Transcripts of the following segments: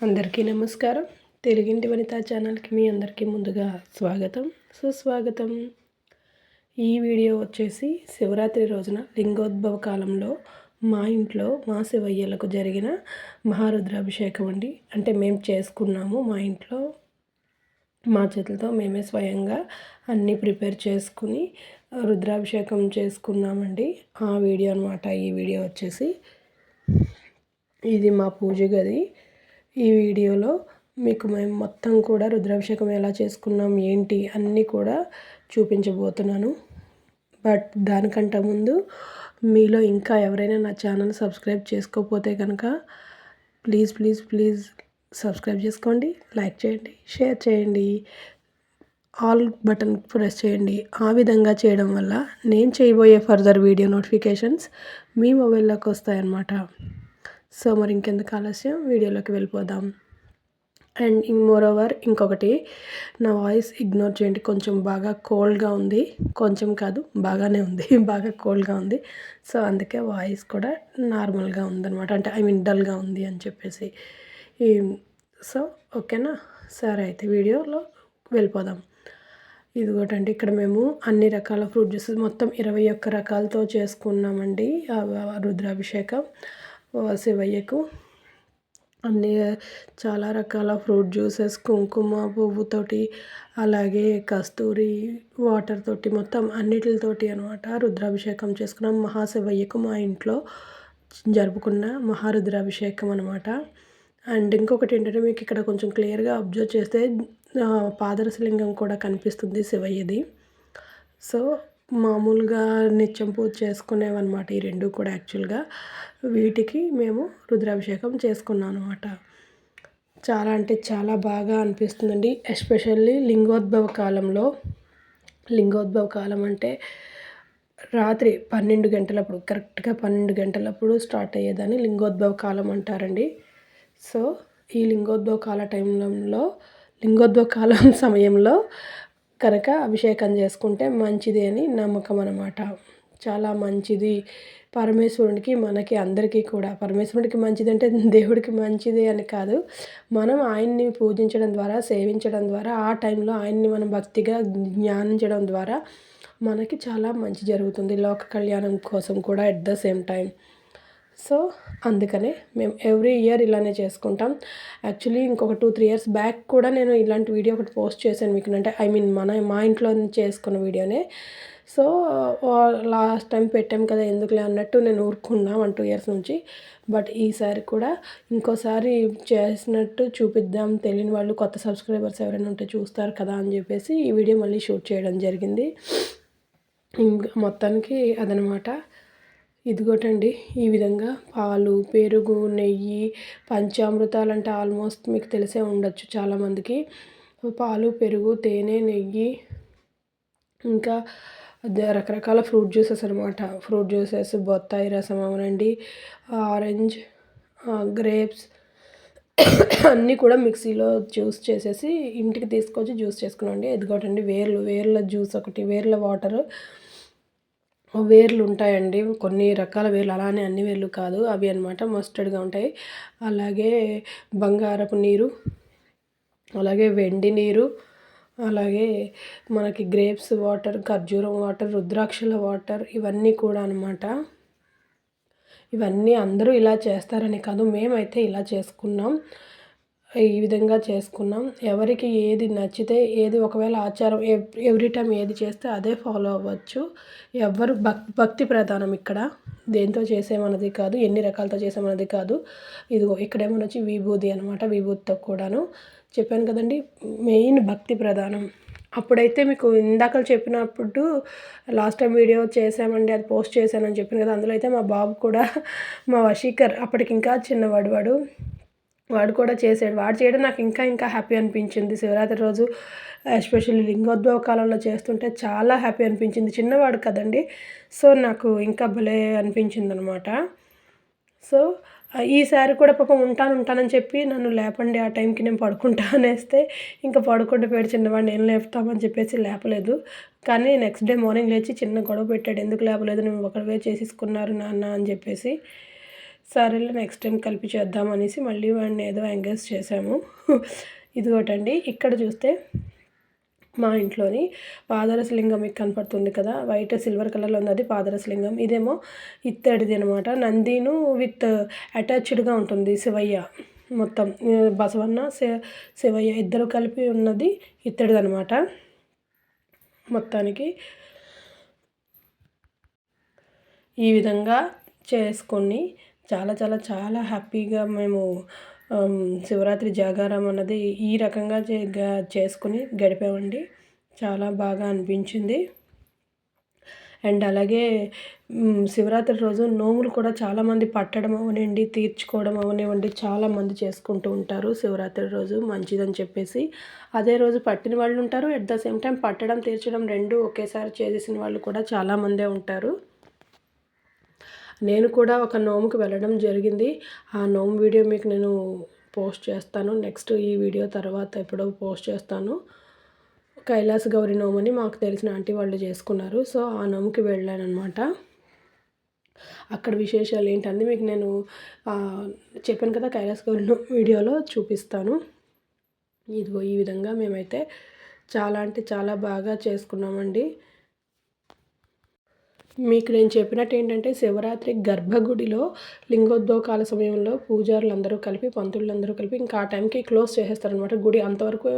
అందరికీ నమస్కారం. తెలుగింటి వనిత ఛానల్కి మీ అందరికీ ముందుగా స్వాగతం. సుస్వాగతం. ఈ వీడియో వచ్చేసి శివరాత్రి రోజున లింగోద్భవ కాలంలో మా ఇంట్లో మా శివయ్యలకు జరిగిన మహారుద్రాభిషేకం అండి. అంటే మేము చేసుకున్నాము మా ఇంట్లో. మా చేతులతో మేమే స్వయంగా అన్నీ ప్రిపేర్ చేసుకుని రుద్రాభిషేకం చేసుకున్నామండి. ఆ వీడియో అనమాట ఈ వీడియో వచ్చేసి ఇది మా పూజ గది. ఈ వీడియోలో మీకు మేము మొత్తం కూడా రుద్రాభిషేకం ఎలా చేసుకున్నాం ఏంటి అన్నీ కూడా చూపించబోతున్నాను. బట్ దానికంటే ముందు మీలో ఇంకా ఎవరైనా నా ఛానల్ సబ్స్క్రైబ్ చేసుకోకపోతే కనుక ప్లీజ్ ప్లీజ్ ప్లీజ్ సబ్స్క్రైబ్ చేసుకోండి లైక్ చేయండి షేర్ చేయండి ఆల్ బటన్ ప్రెస్ చేయండి. ఆ విధంగా చేయడం వల్ల నేను చేయబోయే ఫర్దర్ వీడియో నోటిఫికేషన్స్ మీ మొబైల్లోకి వస్తాయన్నమాట. సో మరి ఇంకెందుకు ఆలస్యం? వీడియోలోకి వెళ్ళిపోదాం. అండ్ మోర్ ఓవర్ ఇంకొకటి నా వాయిస్ ఇగ్నోర్ చేయండి. కొంచెం బాగా కోల్డ్గా ఉంది. కొంచెం కాదు బాగానే ఉంది. బాగా కోల్డ్గా ఉంది. సో అందుకే వాయిస్ కూడా నార్మల్గా ఉందన్నమాట. అంటే ఐ మీన్ డల్గా ఉంది అని చెప్పేసి. సో ఓకేనా? సరే అయితే వీడియోలో వెళ్ళిపోదాం. ఇదిగోటండి ఇక్కడ మేము అన్ని రకాల ఫ్రూట్ జ్యూసెస్ మొత్తం ఇరవై ఒక్క రకాలతో చేసుకున్నామండి. రుద్రాభిషేకం. శివయ్యకు అన్ని చాలా రకాల ఫ్రూట్ జ్యూసెస్ కుంకుమ పువ్వుతోటి అలాగే కస్తూరి వాటర్ తోటి మొత్తం అన్నిటితోటి అనమాట రుద్రాభిషేకం చేసుకున్నాం. మహాశివయ్యకు మా ఇంట్లో జరుపుకున్న మహారుద్రాభిషేకం అనమాట అండ్ ఇంకొకటి ఏంటంటే మీకు ఇక్కడ కొంచెం క్లియర్గా అబ్జర్వ్ చేస్తే పాదరసలింగం కూడా కనిపిస్తుంది శివయ్యది. సో మామూలుగా నిత్యం పూజ చేసుకునేవన్నమాట. ఈ రెండు కూడా యాక్చువల్గా వీటికి మేము రుద్రాభిషేకం చేసుకున్నాం అనమాట చాలా అంటే చాలా బాగా అనిపిస్తుందండి. ఎస్పెషల్లీ లింగోద్భవ కాలంలో. లింగోద్భవ కాలం అంటే రాత్రి పన్నెండు గంటలప్పుడు కరెక్ట్గా పన్నెండు గంటలప్పుడు స్టార్ట్ అయ్యేదాన్ని లింగోద్భవ కాలం అంటారండి. సో ఈ లింగోద్భవ కాల టైంలో లింగోద్భవ కాలం సమయంలో కనుక అభిషేకం చేసుకుంటే మంచిది అని నమ్మకం అనమాట చాలా మంచిది. పరమేశ్వరునికి మనకి అందరికీ కూడా. పరమేశ్వరుడికి మంచిది అంటే దేవుడికి మంచిది అని కాదు. మనం ఆయన్ని పూజించడం ద్వారా సేవించడం ద్వారా ఆ టైంలో ఆయన్ని మనం భక్తిగా జ్ఞానించడం ద్వారా మనకి చాలా మంచి జరుగుతుంది. లోక కళ్యాణం కోసం కూడా at the same time so అందుకనే మేము ఎవ్రీ ఇయర్ ఇలానే చేసుకుంటాం. యాక్చువల్లీ ఇంకొక టూ త్రీ ఇయర్స్ బ్యాక్ కూడా నేను ఇలాంటి వీడియో ఒకటి పోస్ట్ చేశాను మీకు. అంటే ఐ మీన్ మన మా ఇంట్లో చేసుకున్న వీడియోనే. సో లాస్ట్ టైం పెట్టాం కదా ఎందుకులే అన్నట్టు నేను ఊరుకున్నా వన్ టూ ఇయర్స్ నుంచి. బట్ ఈసారి కూడా ఇంకోసారి చేసినట్టు చూపిద్దాం. తెలియని వాళ్ళు కొత్త సబ్స్క్రైబర్స్ ఎవరైనా ఉంటే చూస్తారు కదా అని చెప్పేసి ఈ వీడియో మళ్ళీ షూట్ చేయడం జరిగింది. ఇంకా మొత్తానికి అదనమాట. ఇదిగోటండి ఈ విధంగా పాలు పెరుగు నెయ్యి పంచామృతాలు అంటే ఆల్మోస్ట్ మీకు తెలిసే ఉండొచ్చు చాలామందికి. పాలు పెరుగు తేనె నెయ్యి ఇంకా రకరకాల ఫ్రూట్ జ్యూసెస్ అనమాట ఫ్రూట్ జ్యూసెస్ బొత్తాయి రసం అవునండి ఆరెంజ్ గ్రేప్స్ అన్నీ కూడా మిక్సీలో జ్యూస్ చేసేసి ఇంటికి తీసుకొచ్చి జ్యూస్ చేసుకున్నాండి ఎదుగోటండి వేర్లు వేర్ల జ్యూస్ ఒకటి వేర్ల వాటర్ వేర్లు ఉంటాయండి. కొన్ని రకాల వేర్లు అలానే అన్ని వేర్లు కాదు. అవి అనమాట మస్టర్డ్గా ఉంటాయి. అలాగే బంగారపు నీరు అలాగే వెండి నీరు అలాగే మనకి గ్రేప్స్ వాటర్ ఖర్జూరం వాటర్ రుద్రాక్షల వాటర్ ఇవన్నీ కూడా అనమాట ఇవన్నీ అందరూ ఇలా చేస్తారని కాదు. మేమైతే ఇలా చేసుకున్నాం. ఈ విధంగా చేసుకున్నాం. ఎవరికి ఏది నచ్చితే ఏది ఒకవేళ ఆచారం ఎవ్రీ టైం ఏది చేస్తే అదే ఫాలో అవ్వచ్చు. ఎవరు భక్ భక్తి ప్రధానం ఇక్కడ. దేంతో చేసేమన్నది కాదు ఎన్ని రకాలతో చేసేమన్నది కాదు. ఇదిగో ఇక్కడేమో వచ్చి విభూది అనమాట విభూతితో కూడాను. చెప్పాను కదండి మెయిన్ భక్తి ప్రధానం. అప్పుడైతే మీకు ఇందాక చెప్పినప్పుడు లాస్ట్ టైం వీడియో చేసామండి అది పోస్ట్ చేశానని చెప్పాను కదా అందులో అయితే మా బాబు కూడా మా వశీకర్ అప్పటికి ఇంకా చిన్నవాడు వాడు. వాడు కూడా చేసాడు వాడు చేయడం నాకు ఇంకా ఇంకా హ్యాపీ అనిపించింది. శివరాత్రి రోజు ఎస్పెషల్లీ లింగోద్భవ కాలంలో చేస్తుంటే చాలా హ్యాపీ అనిపించింది. చిన్నవాడు కదండి. సో నాకు ఇంకా భలే అనిపించింది అనమాట సో ఈసారి కూడా పాపం ఉంటాను ఉంటానని చెప్పి నన్ను లేపండి ఆ టైంకి నేను పడుకుంటా అనేస్తే ఇంకా పడుకుంటే పేడు చిన్నవాడిని. నేను లేపుతామని చెప్పేసి లేపలేదు. కానీ నెక్స్ట్ డే మార్నింగ్ లేచి చిన్న గొడవ పెట్టాడు. ఎందుకు లేపలేదు? నువ్వు ఒకరివే చేసేసుకున్నారు నాన్న అని చెప్పేసి సరేలే నెక్స్ట్ టైం కలిపి చేద్దాం అనేసి మళ్ళీ వాడిని ఏదో ఎంగేజ్ చేసాము ఇదిగోటండి ఇక్కడ చూస్తే మా ఇంట్లోని పాదరసలింగం మీకు కనపడుతుంది కదా వైట్ సిల్వర్ కలర్లో ఉంది అది పాదరసలింగం. ఇదేమో ఇత్తడిది అనమాట నందిను విత్ అటాచ్డ్గా ఉంటుంది శివయ్య మొత్తం. బసవన్న శివయ్య ఇద్దరు కలిపి ఉన్నది ఇత్తడిది అనమాట మొత్తానికి ఈ విధంగా చేసుకొని చాలా చాలా చాలా హ్యాపీగా మేము శివరాత్రి జాగారం అన్నది ఈ రకంగా చేసుకుని గడిపామండి. చాలా బాగా అనిపించింది. అండ్ అలాగే శివరాత్రి రోజు నోములు కూడా చాలామంది పట్టడం అవనివ్వండి తీర్చుకోవడం అవనివ్వండి చాలామంది చేసుకుంటూ ఉంటారు శివరాత్రి రోజు మంచిదని చెప్పేసి. అదే రోజు పట్టిన వాళ్ళు ఉంటారు అట్ ద సేమ్ టైం పట్టడం తీర్చడం రెండు ఒకేసారి చేసేసిన వాళ్ళు కూడా చాలామందే ఉంటారు. నేను కూడా ఒక నోముకి వెళ్ళడం జరిగింది. ఆ నోము వీడియో మీకు నేను పోస్ట్ చేస్తాను. నెక్స్ట్ ఈ వీడియో తర్వాత ఎప్పుడో పోస్ట్ చేస్తాను. కైలాస గౌరి నోమని మాకు తెలిసిన ఆంటీ వాళ్ళు చేసుకున్నారు. సో ఆ నోముకి వెళ్ళాను అనమాట అక్కడ విశేషాలు ఏంటంటే మీకు నేను చెప్పాను కదా కైలాస గౌరి వీడియోలో చూపిస్తాను. ఇదిగో ఈ విధంగా మేమైతే చాలా అంటే చాలా బాగా చేసుకున్నామండి. మీకు నేను చెప్పినట్టు ఏంటంటే శివరాత్రి గర్భగుడిలో లింగోద్భవకాల సమయంలో పూజారులు అందరూ కలిపి పంతులు అందరూ కలిపి ఇంకా ఆ టైంకి క్లోజ్ చేసేస్తారనమాట గుడి అంతవరకు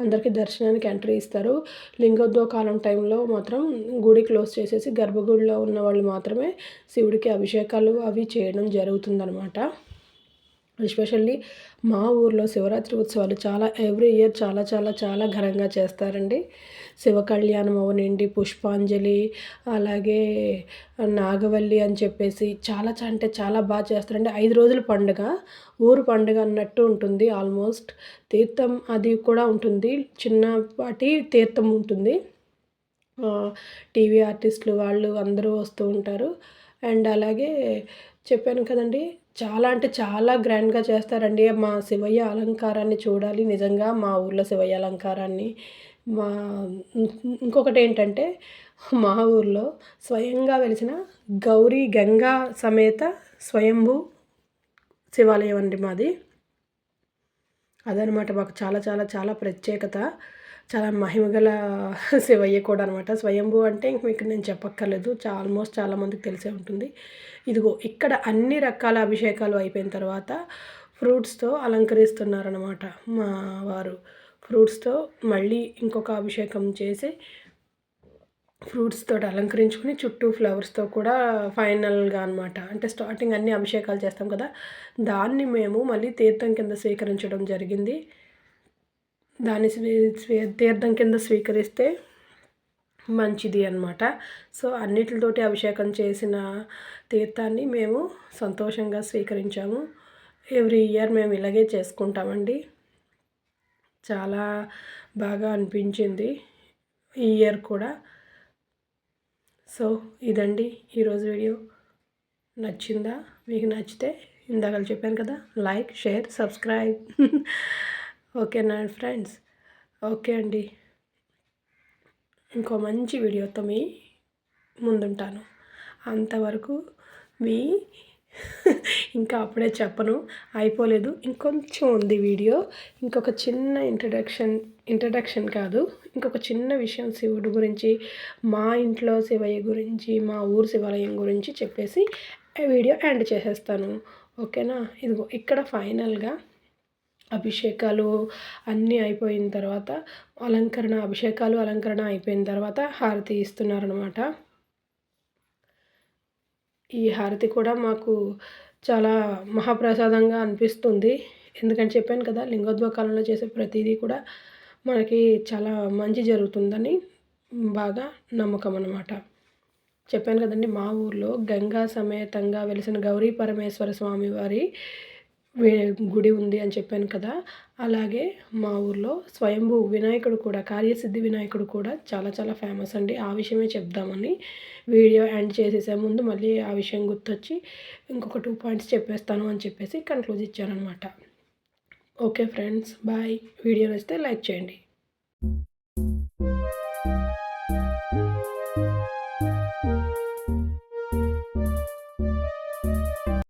అందరికీ దర్శనానికి ఎంట్రీ ఇస్తారు. లింగోద్వకాలం టైంలో మాత్రం గుడి క్లోజ్ చేసేసి గర్భగుడిలో ఉన్న వాళ్ళు మాత్రమే శివుడికి అభిషేకాలు అవి చేయడం జరుగుతుందనమాట ఎస్పెషల్లీ మా ఊర్లో శివరాత్రి ఉత్సవాలు చాలా ఎవ్రీ ఇయర్ చాలా చాలా చాలా ఘనంగా చేస్తారండి. శివ కళ్యాణం అవనండి పుష్పాంజలి అలాగే నాగవల్లి అని చెప్పేసి చాలా అంటే చాలా బాగా చేస్తారండి. ఐదు రోజుల పండుగ ఊరు పండుగ అన్నట్టు ఉంటుంది ఆల్మోస్ట్. తీర్థం అది కూడా ఉంటుంది. చిన్నపాటి తీర్థం ఉంటుంది. టీవీ ఆర్టిస్టులు వాళ్ళు అందరూ వస్తూ ఉంటారు. అండ్ అలాగే చెప్పాను కదండి చాలా అంటే చాలా గ్రాండ్గా చేస్తారండి. మా శివయ్య అలంకారాన్ని చూడాలి నిజంగా మా ఊర్లో శివయ్య అలంకారాన్ని. మా ఇంకొకటి ఏంటంటే మా ఊర్లో స్వయంగా వెలిసిన గౌరీ గంగా సమేత స్వయంభూ శివాలయం అండి మాది. అదనమాట మాకు చాలా చాలా చాలా ప్రత్యేకత. చాలా మహిమగల శివయ్య కూడా అనమాట స్వయంభూ అంటే ఇంక మీకు నేను చెప్పక్కర్లేదు. ఆల్మోస్ట్ చాలామందికి తెలిసే ఉంటుంది. ఇదిగో ఇక్కడ అన్ని రకాల అభిషేకాలు అయిపోయిన తర్వాత ఫ్రూట్స్తో అలంకరిస్తున్నారనమాట మా వారు. ఫ్రూట్స్తో మళ్ళీ ఇంకొక అభిషేకం చేసి ఫ్రూట్స్ తోటి అలంకరించుకుని చుట్టూ ఫ్లవర్స్తో కూడా ఫైనల్గా అనమాట అంటే స్టార్టింగ్ అన్ని అభిషేకాలు చేస్తాం కదా. దాన్ని మేము మళ్ళీ తీర్థం కింద స్వీకరించడం జరిగింది. దాన్ని స్వీ తీర్థం కింద స్వీకరిస్తే మంచిది అనమాట సో అన్నిటితోటి అభిషేకం చేసిన తీర్థాన్ని మేము సంతోషంగా స్వీకరించాము. ఎవ్రీ ఇయర్ మేము ఇలాగే చేసుకుంటామండి. చాలా బాగా అనిపించింది ఈ ఇయర్ కూడా. సో ఇదండి ఈరోజు వీడియో. నచ్చిందా? మీకు నచ్చితే ఇందాక చెప్పాను కదా లైక్ షేర్ సబ్స్క్రైబ్. ఓకేనా ఫ్రెండ్స్? ఓకే అండి. ఇంకో మంచి వీడియోతో మీ ముందుంటాను. అంతవరకు మీ ఇంకా అప్పుడే చెప్పను. అయిపోలేదు. ఇంకొంచెం ఉంది వీడియో. ఇంకొక చిన్న ఇంట్రడక్షన్ ఇంట్రడక్షన్ కాదు. ఇంకొక చిన్న విషయం శివుడు గురించి మా ఇంట్లో శివయ్య గురించి మా ఊరు శివాలయం గురించి చెప్పేసి వీడియో ఎండ్ చేసేస్తాను. ఓకేనా? ఇదిగో ఇక్కడ ఫైనల్గా అభిషేకాలు అన్నీ అయిపోయిన తర్వాత అలంకరణ అభిషేకాలు అలంకరణ అయిపోయిన తర్వాత హారతి ఇస్తున్నారనమాట ఈ హారతి కూడా మాకు చాలా మహాప్రసాదంగా అనిపిస్తుంది. ఎందుకంటే చెప్పాను కదా లింగోద్భవ కాలంలో చేసే ప్రతిదీ కూడా మనకి చాలా మంచి జరుగుతుందని బాగా నమ్మకం అనమాట చెప్పాను కదండి మా ఊర్లో గంగా సమేతంగా వెలిసిన గౌరీ పరమేశ్వర స్వామి వారి గుడి ఉంది అని చెప్పాను కదా అలాగే మా ఊర్లో స్వయంభూ వినాయకుడు కూడా కార్యసిద్ధి వినాయకుడు కూడా చాలా చాలా ఫేమస్ అండి. ఆ విషయమే చెప్దామని వీడియో ఎండ్ చేసేసే. ముందు మళ్ళీ ఆ విషయం గుర్తొచ్చి ఇంకొక టూ పాయింట్స్ చెప్పేస్తాను అని చెప్పేసి కన్క్లూజ్ ఇచ్చానమాట ఓకే ఫ్రెండ్స్ బాయ్. వీడియో నచ్చితే లైక్ చేయండి.